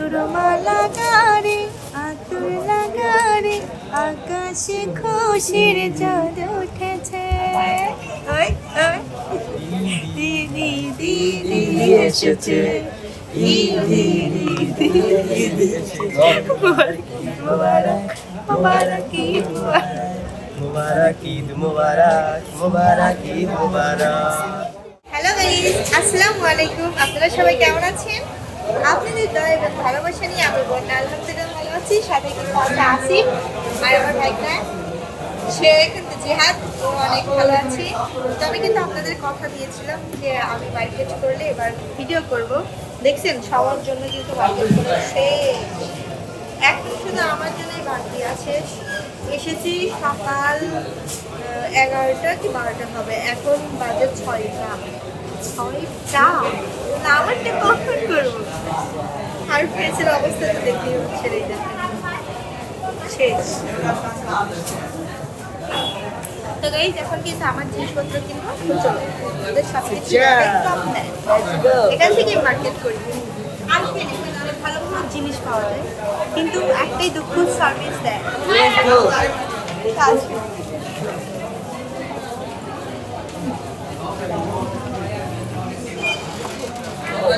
সুরমালা গারে আতুর লাগারে আকাশে খুশির চাঁদ উঠেছে। দিদি দিদি এসেছে। দিদি দিদি মুবারক মুবারক ঈদ মুবারক মুবারক। ঈদ মুবারক মুবারক ঈদ মুবারক। হ্যালো গাইস আসসালামু আলাইকুম। আপনারা সবাই কেমন আছেন? আপনাদের দয়া এবং আমি বন্যা আলহামদুলিল্লাহ, ভালো সাথে কিন্তু আছে। আসিফ সে কিন্তু জিহাদ, ও অনেক ভালো আছে। তো কিন্তু আপনাদের কথা দিয়েছিলাম যে আমি মার্কেট করলে এবার ভিডিও করব। দেখছেন, সবার জন্য কিন্তু মার্কেট এখন শুধু আমার জন্যই বাকি আছে। এসেছি সকাল এগারোটা কি বারোটা হবে? এখন বাজে ছয়টা। ছয়টা না আমারটা কখন করব? আর ফ্রেন্সের অবস্থা তো দেখতেই হচ্ছে এই দেখেন শেষ। তো গাইজ এখন কিন্তু আমার জিনিসপত্র কিনবো চলো। সব কিছু এখান থেকে মার্কেট করি। এখানে ভালো ভালো জিনিস পাওয়া যায়। কিন্তু একটাই দুঃখ সার্ভিস দেয়। তো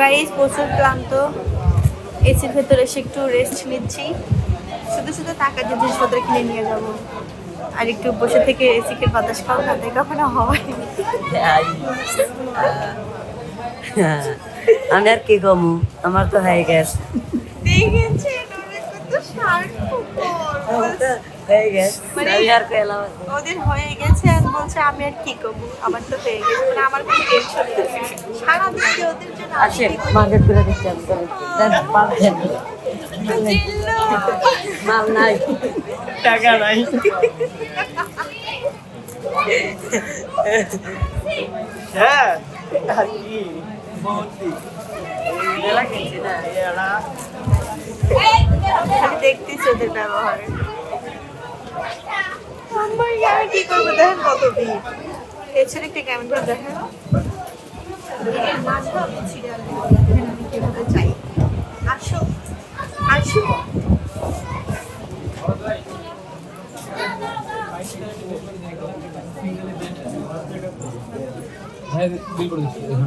গাইজ প্রচুর ক্লান্ত। এসির ভেতরে এসে একটু রেস্ট নিচ্ছি। শুধু শুধু টাকা দিয়ে জিনিসপত্র কিনে নিয়ে যাব। আর একটু বসে থেকে এসিকে বাতাস খাওয়া তাতে কখনো হয় আমি আর কি কমু? আমার তো হয়ে গেছে। হয়ে গেছে। মানে- আমি আর পেলাম ওদের হয়ে গেছে আর বলছে আমি আর কি করব? আমার তো হয়ে গেছে। মানে আমার কোনো টেনশন ওদের জন্য? মার্কেট করে দিচ্ছি আমি। মাল নাই। টাকা নাই। হ্যাঁ দেখতেছি ওদের ব্যবহার কি কত ভিড় পেছনে একটা করে দেখেন এর মাঝে আমি ছিঁড়ে আনব। দেখেন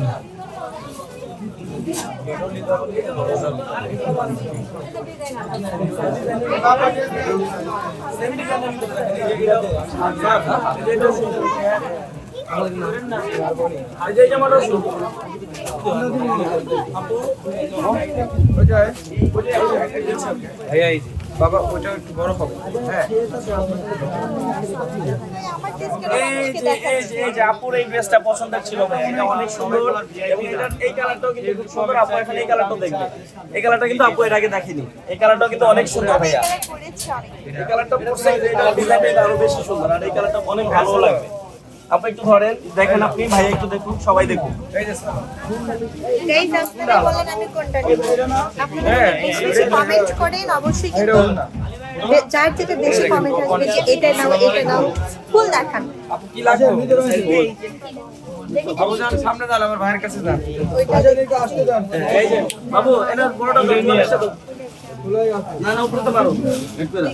আমি কীভাবে যাই আসো আসো বাবা ওটা একটু বড় হবে। হ্যাঁ। এই যে এই যে এই যে আপুর এই ড্রেসটা পছন্দের ছিল ভাই এটা অনেক সুন্দর এবং এই কালারটাও কিন্তু খুব সুন্দর আপু এখন এই কালারটাও দেখবে। এই কালারটা কিন্তু আপু এর আগে দেখেনি। এই কালারটাও কিন্তু অনেক সুন্দর ভাইয়া। এই কালারটা পড়ছে যে এটা ডিজাইনটা আরও বেশি সুন্দর আর এই কালারটা অনেক ভালো লাগবে। আপনি একটু ধরেন দেখেন আপনি ভাই একটু দেখুন সবাই দেখুন। কমেন্ট করেন অবশ্যই যার যেটা বেশি কমেন্ট আসবে যে এটা নাও এটা নাও। ফুল দেখান। কি লাগবে? এই যে দেখি বাবু যান সামনে যান আমার ভাইয়ের কাছে যান। ওইটা এই যে বাবু এটা বড়টা দাও, চল্লিশটা না না উপরে তো পারো দিলাম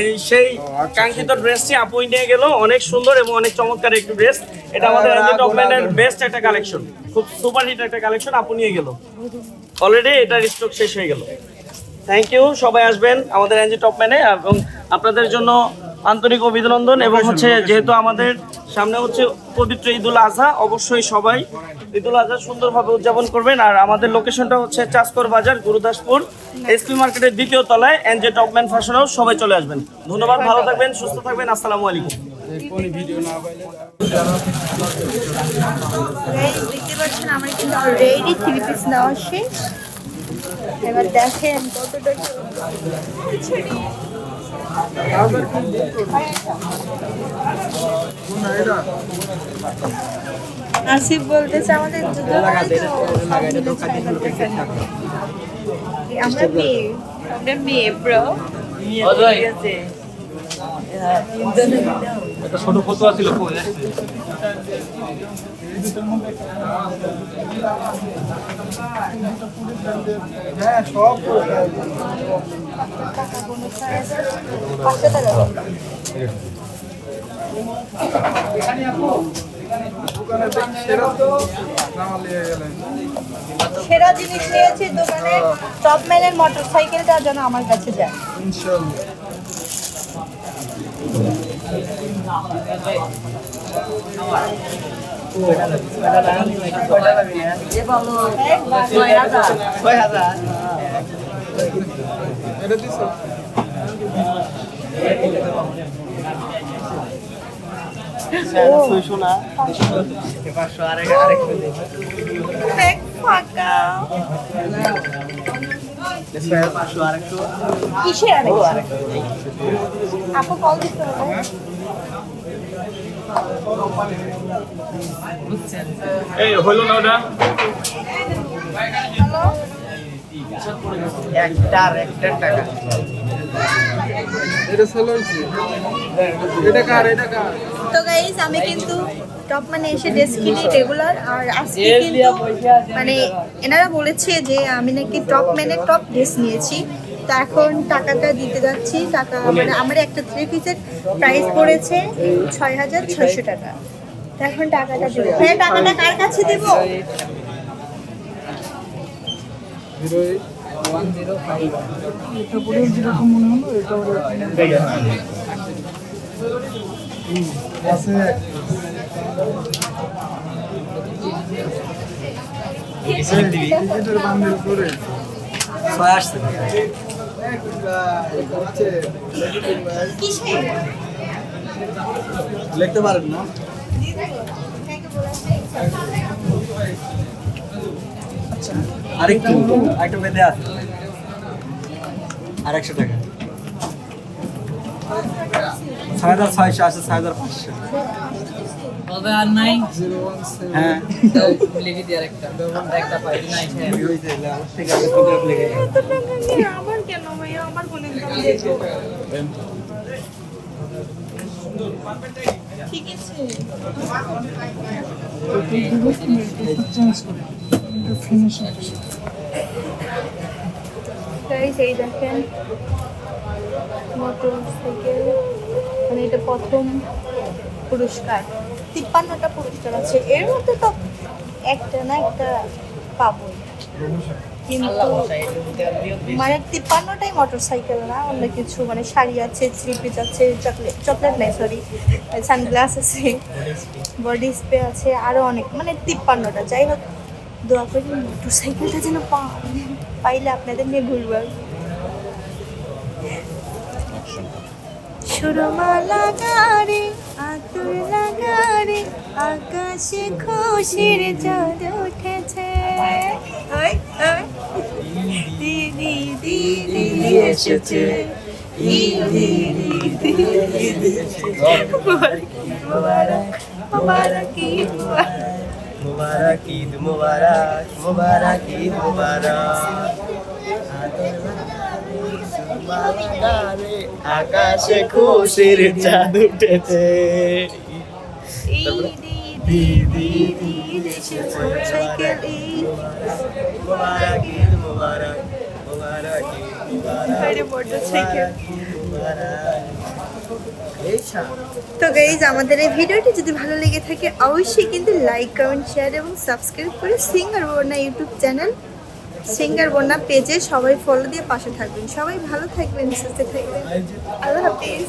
এই সেই কাঙ্ক্ষিত ড্রেসটি আপুই নিয়ে গেল। অনেক সুন্দর এবং অনেক চমৎকার একটি ড্রেস এটা আমাদের এনজি টপম্যানের বেস্ট একটা কালেকশন খুব সুপার হিট একটা কালেকশন আপু নিয়ে গেল। অলরেডি এটার স্টক শেষ হয়ে গেল। থ্যাংক ইউ সবাই আসবেন আমাদের এনজি টপম্যানে এবং আপনাদের জন্য আন্তরিক অভিনন্দন এবং হচ্ছে যেহেতু আমাদের সামনে হচ্ছে পবিত্র ঈদুল আজহা অবশ্যই সবাই ঈদুল আজহা সুন্দরভাবে উদযাপন করবেন। আর আমাদের লোকেশনটা হচ্ছে চাষকর বাজার গুরুদাসপুর এসপি মার্কেটের দ্বিতীয় তলায় এনজে টপম্যান ফ্যাশন হাউস সবাই চলে আসবেন। ধন্যবাদ ভালো থাকবেন সুস্থ থাকবেন আসসালামু আলাইকুম। Guys, দেখতে পাচ্ছেন আমার কিন্তু অলরেডি থ্রি পিস নেওয়া শেষ। এবার দেখেন কতটা। আসিফ বলতেছে আমাদের আমরা মেয়ে আমরা মেয়ে মিলে মেয়ে আমরা মেয়ে ব্রো সেরা জিনিস নিয়েছি দোকানে টপ ম্যানের মোটর সাইকেলটা যেন আমার কাছে যায়। এ বলো ছয় হাজার ব্যাগ ফাঁকা কিসের আরেক আপু কল দিতে হবে। এই হলো না ওটা? হ্যালো একটার একটার টাকা। এটা হয়েছে এটা কার এটা কার? তো গাইজ আমি কিন্তু টপ মানে এসে ড্রেস কিনি রেগুলার আর আজকে কিন্তু মানে এনারা বলেছে যে আমি নাকি টপ মানে টপ ড্রেস নিয়েছি। তো এখন টাকাটা দিতে যাচ্ছি টাকা মানে আমার একটা থ্রি পিসের প্রাইস পড়েছে ছয় হাজার ছয়শো টাকা। তো এখন টাকাটা দেবো। হ্যাঁ টাকাটা কার কাছে দেবো? মনে ছয় আসছে। লিখতে পারেন না। আরেকটু আরেকটু বেঁধে আছে আর একশো টাকা। ছয় হাজার ছয়শো আছে ছয় হাজার পাঁচশো। তবে আর নাই? জিরো হ্যাঁ লিখে দিয়ে আরেকটা একটা। পাই নাই ঠিক আছে দেখেন মোটর সাইকেল মানে এটা প্রথম পুরস্কার। তিপ্পান্নটা পুরস্কার আছে। এর মধ্যে তো একটা না একটা পাবোই। কিন্তু মানে তিপ্পান্নটাই মোটর সাইকেল না, অন্য কিছু মানে শাড়ি আছে আছে চকলেট চকলেট নাই সরি সানগ্লাস আছে বডি স্প্রে আছে আরও অনেক মানে তিপ্পান্নটা। যাই হোক মোটর সাইকেলটা যেন পাইলে আপনাদের আকাশে খুশির চাঁদ এসেছে দিদি দিদি মুবারক মুবারক ঈদ মুবারক ঈদ মুবারক মুবারক ঈদ মুবারক আকাশে খুশির চাঁদ উঠেছে ঈদ ঈদ ঈদ ঈদ এসেছে সাইকেল ঈদ মুবারক ঈদ মুবারক মুবারক ঈদ মুবারক বাইরে মোটর সাইকেল মুবারক এই সা- তো গাইজ আমাদের এই ভিডিওটি যদি ভালো লেগে থাকে অবশ্যই কিন্তু লাইক কমেন্ট শেয়ার এবং সাবস্ক্রাইব করে singer Bonna YouTube channel singer Bonna পেজে সবাই ফলো দিয়ে পাশে থাকবেন। সবাই ভালো থাকবেন সুস্থ থাকবেন। আল্লাহ হাফিজ।